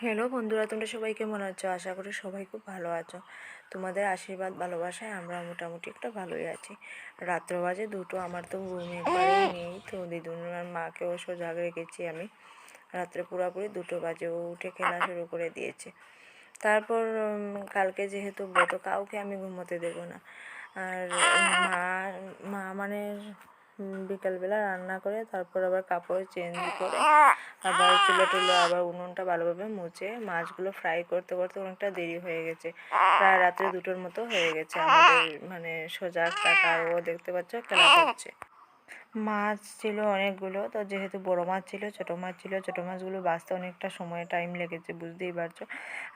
Hello বন্ধুরা, তোমরা সবাই কেমন আছো? আশা করি সবাই খুব ভালো আছো। তোমাদের আশীর্বাদ, ভালোবাসায় আমরা মোটামুটি একটা ভালোই আছি। রাত্র বাজে, দুটো আমার তো পাড়ি নেই। তো দিদুনার মাকেও সোজা রেখেছি আমি। রাত্রে পুরোপুরি দুটো বাজে, ও উঠে খেলা শুরু করে দিয়েছে। তারপর কালকে যেহেতু ব্রত, কাউকে আমি ঘুমোতে দেবো না। আর মা মা মানে বিকালবেলা রান্না করে, তারপর আবার কাপড় চেঞ্জ করে, আবার চুলো টুলো আবার উনুনটা ভালোভাবে মুছে, মাছগুলো ফ্রাই করতে করতে অনেকটা দেরি হয়ে গেছে। প্রায় রাত্রে দুটোর মতো হয়ে গেছে আমাদের মানে সোজা কাকা ও দেখতে পাচ্ছ খেলা করছে। মাছ ছিল অনেকগুলো, তো যেহেতু বড় মাছ ছিল, ছোট মাছ ছিল, ছোট মাছগুলো বাঁচতে অনেকটা সময় টাইম লেগেছে, বুঝতেই পারছ।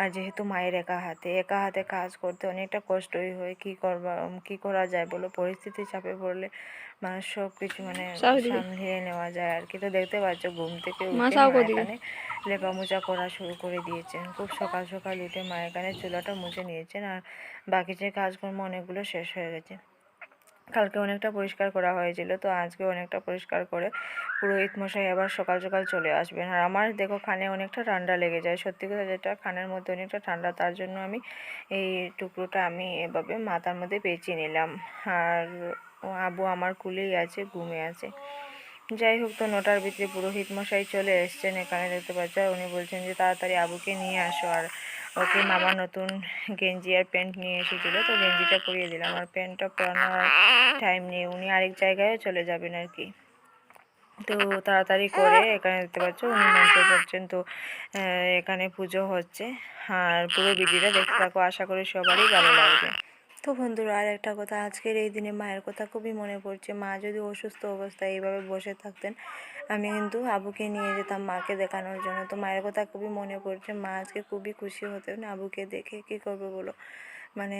আর যেহেতু মায়ের একা হাতে একা হাতে কাজ করতে অনেকটা কষ্টই হয়, কী করবা কী করা যায় বলো? পরিস্থিতি চাপে পড়লে মানুষ সব কিছু মানে সামলিয়ে নেওয়া যায় আর কি। তো দেখতে পাচ্ছ ঘুম থেকে উঠে এখানে লেপা মোচা করা শুরু করে দিয়েছেন। খুব সকাল সকাল উঠে মা এখানে চুলাটা মুছে নিয়েছেন আর বাকি যে কাজকর্ম অনেকগুলো শেষ হয়ে গেছে। কালকে অনেকটা পরিষ্কার করা হয়েছিল তো আজকে অনেকটা পরিষ্কার করে পুরোহিত মশাই আবার সকাল সকাল চলে আসবেন। আর আমার দেখো খানে অনেকটা ঠান্ডা লেগে যায় সত্যি কথা যেটা খানের মধ্যে অনেকটা ঠান্ডা তার জন্য আমি এই টুকরোটা আমি এভাবে মাথার মধ্যে পেঁচিয়ে নিলাম। আর আবু আমার কুলেই আছে, ঘুমে আছে। যাই হোক তো, নটার ভিতরে পুরোহিত মশাই চলে এসছেন এখানে, দেখতে পাচ্ছ? উনি বলছেন যে, তাড়াতাড়ি আবুকে নিয়ে আসো, আর ওকে মামা নতুন গেঞ্জি আর প্যান্ট নিয়ে এসেছিল, তো গেঞ্জিটা পরিয়ে দিলাম, আর প্যান্টটা পরানোর টাইম নেই, উনি আরেক জায়গায় চলে যাবেন আর কি। তো তাড়াতাড়ি করে এখানে দেখতে পাচ্ছ, উনি মন্ত্র করছেন তো এখানে পুজো হচ্ছে, আর পুরো ভিডিওটা দেখতে থাকো, আশা করি সবারই ভালো লাগবে। তো বন্ধুরা, আর একটা কথা, আজকের এই দিনে মায়ের কথা খুবই মনে পড়ছে। মা যদি অসুস্থ অবস্থায় এইভাবে বসে থাকতেন, আমি কিন্তু আবুকে নিয়ে যেতাম মাকে দেখানোর জন্য। তো মায়ের কথা খুবই মনে পড়ছে। মা আজকে খুবই খুশি হতেন আবুকে দেখে। কী করবে বলো? মানে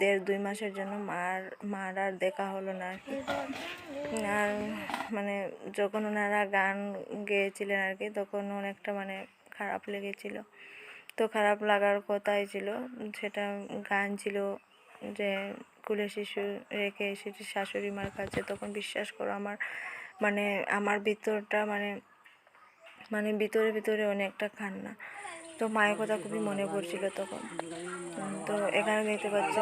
দেড়, দুই মাসের জন্য মার মার আর দেখা হলো না আর কি। আর মানে যখন ওনারা গান গেয়েছিলেন আর কি, তখন অনেকটা মানে খারাপ লেগেছিল। তো খারাপ লাগার কথাই ছিল। সেটা গান ছিল যে কুলে শিশু রেখে এসেছি, শাশুড়ি মার কাছে, তখন বিশ্বাস করো আমার মানে আমার ভিতরটা মানে মানে ভিতরে ভিতরে অনেকটা কান্না। তো মায়ের কথা খুবই মনে পড়ছিল তখন। তো এখানে দেখতে পাচ্ছ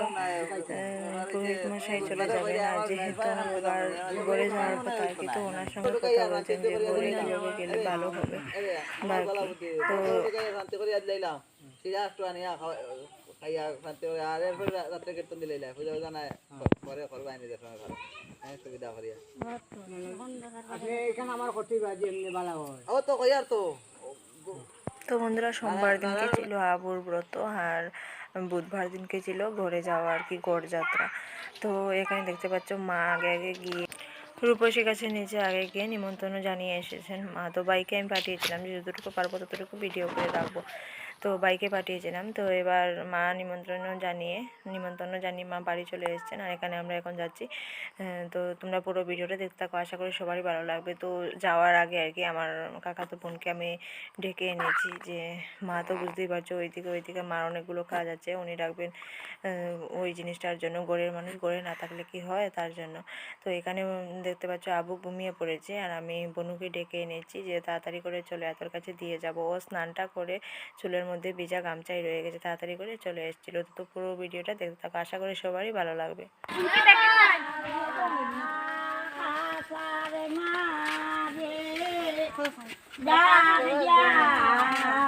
পুরোহিত মশাই চলে যাবেন আর যেহেতু এবার ঘরে যাওয়ার কথা আর কি। তো ওনার সঙ্গে কথা বলছেন যে ঘরে কীভাবে গেলে ভালো হবে। তো শান্তি করে দিলাম সিরা একটু আনিয়া খাওয়া- খাইয়া শান্তি করে আর এরপরে রাত্রে কীর্তন দিলে পুজো জানায় পরে করবা আনি দেখো ভালো হ্যাঁ সুবিধা করিয়া। এখানে আমার ক্ষতি বাজি এমনি ভালো হয়। ও তো কইয়ার তো? তো বন্ধুরা সোমবার দিনকে ছিল আবুর ব্রত আর বুধবার দিনকে ছিল ঘরে যাওয়া আর কি গড় যাত্রা। তো এখানে দেখতে পাচ্ছ মা আগে আগে গিয়ে রূপসী কাছে নিচে আগে গিয়ে নিমন্ত্রণ জানিয়ে এসেছেন। মা তো বাইকে আমি পাঠিয়েছিলাম যে যতটুকু পারব ততটুকু ভিডিও করে রাখব। তো বাইকে পাঠিয়েছিলাম। তো এবার মা নিমন্ত্রণও জানিয়ে নিমন্ত্রণ জানিয়ে মা বাড়ি চলে এসেছেন আর এখানে আমরা এখন যাচ্ছি। তো তোমরা পুরো ভিডিওটা দেখতে থাকো আশা করি সবারই ভালো লাগবে। তো যাওয়ার আগে আর কি আমার কাকাতো বোনকে আমি ডেকে এনেছি যে মা তো বুঝতেই পারছ ওইদিকে ওইদিকে মার অনেকগুলো কাজ আছে উনি রাখবেন ওই জিনিসটার জন্য গড়ের মানুষ গড়ে না থাকলে কি হয় তার জন্য। তো এখানে দেখতে পাচ্ছ আবু ঘুমিয়ে পড়েছে আর আমি বনুকে ডেকে এনেছি যে তাড়াতাড়ি করে চলে আয়, তোর কাছে দিয়ে যাব। ও স্নানটা করে চুলের মধ্যে ভিজা গামছাই রয়ে গেছে, তাড়াতাড়ি করে চলে এসেছিল। তো পুরো ভিডিওটা দেখতে থাকো, আশা করি সবারই ভালো লাগবে। আসন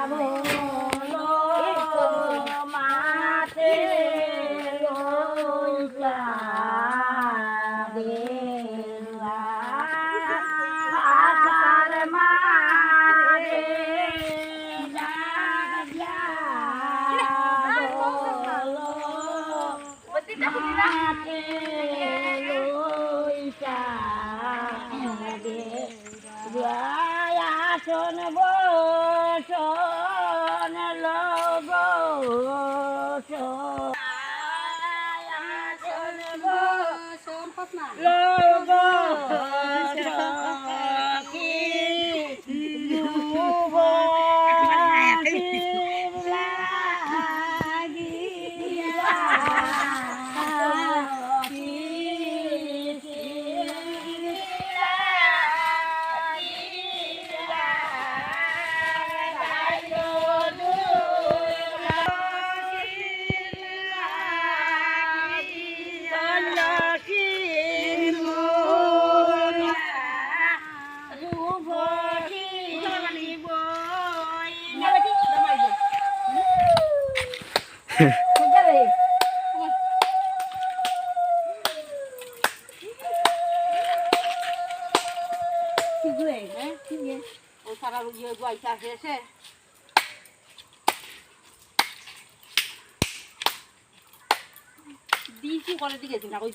দিয়েছি করে দিয়েছি না ওই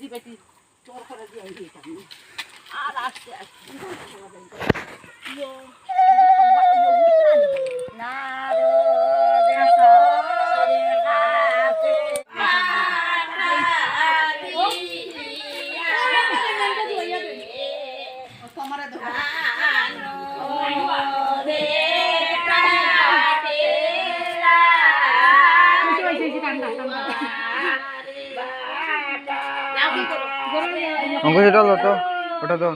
চোর করে দিয়ে দিয়েছি আর আস্তে আস্তে অঙ্কুশ এটা তো ওটা তো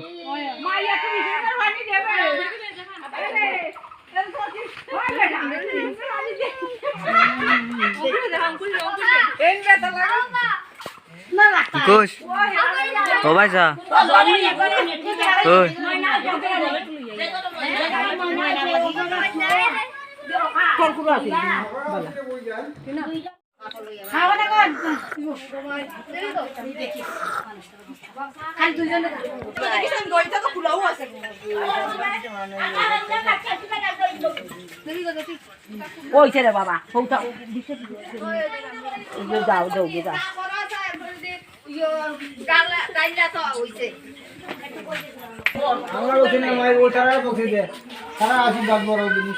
অঙ্কুশ ও ওই ওইছে বাবা হৌটা যাও গে যাও আমরা ওখানে মায়ের ও তারা পৌঁছে দেয় তারা আশীর্বাদ বড় জিনিস।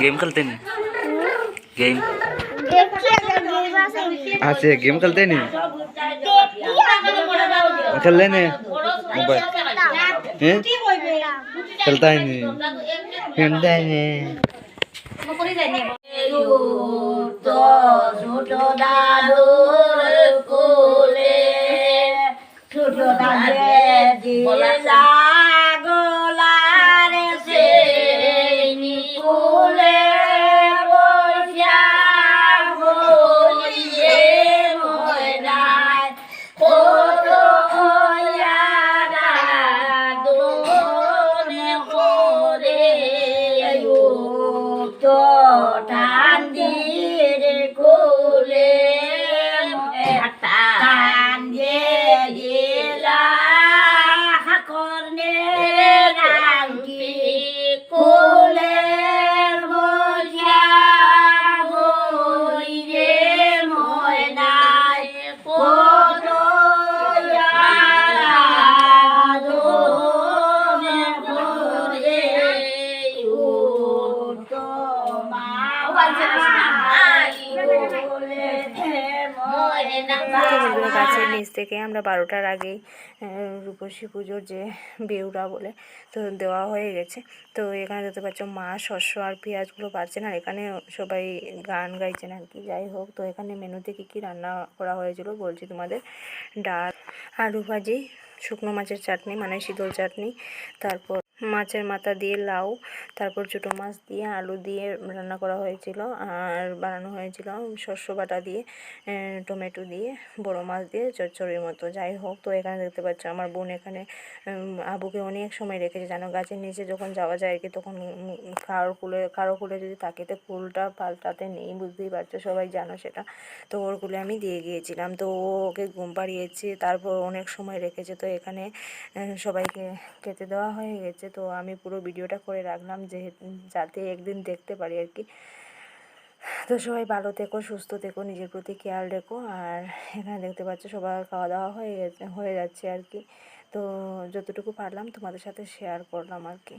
गेम खेलते नहीं गेम अच्छा गेम खेलते नहीं खेल लेने मोबाइल हैं खेलता ही नहीं खेलता ही नहीं ছোট দাদুর কোলে ছোট দাদা গোলার গাছের নিচ থেকে আমরা বারোটার আগেই রূপসী পুজোর যে বেউরা বলে তো দেওয়া হয়ে গেছে। তো এখানে দেখতে পাচ্ছ মা শস্য আর পেঁয়াজগুলো পাচ্ছেন আর এখানে সবাই গান গাইছেন আর কি। যাই হোক তো এখানে মেনুতে কী কী রান্না করা হয়েছিল বলছি তোমাদের। ডাল আলু ভাজি শুকনো মাছের চাটনি মানে শীতল চাটনি তারপর মাছের মাথা দিয়ে লাউ, তারপর ছোটো মাছ দিয়ে আলু দিয়ে রান্না করা হয়েছিল, আর বানানো হয়েছিল শস্য বাটা দিয়ে টমেটো দিয়ে, বড় মাছ দিয়ে, চচ্চড়ির মতো। যাই হোক, তো এখানে দেখতে পাচ্ছ আমার বোন এখানে আবুকে অনেক সময় রেখেছে। জানো গাছের নিচে যখন যাওয়া যায় আর কি তখন কারও কুলে কারও কুলে যদি থাকে তো কুলটা পাল্টাতে নেই, বুঝতেই পারছ? সবাই জানো সেটা। তো ওর কুলে আমি দিয়ে গিয়েছিলাম। তো ওকে ঘুম পাড়িয়েছে, তারপর অনেক সময় রেখেছে। তো এখানে সবাইকে খেতে দেওয়া হয়ে গেছে। তো আমি পুরো ভিডিওটা করে রাখলাম যেহেতু যাতে একদিন দেখতে পারি আর কি। তো সবাই ভালো থেকো, সুস্থ থেকো, নিজের প্রতি খেয়াল রেখো। আর এখানে দেখতে পাচ্ছ সবার খাওয়া দাওয়া হয়ে হয়ে যাচ্ছে আর কি। তো যতটুকু পারলাম তোমাদের সাথে শেয়ার করলাম আর কি।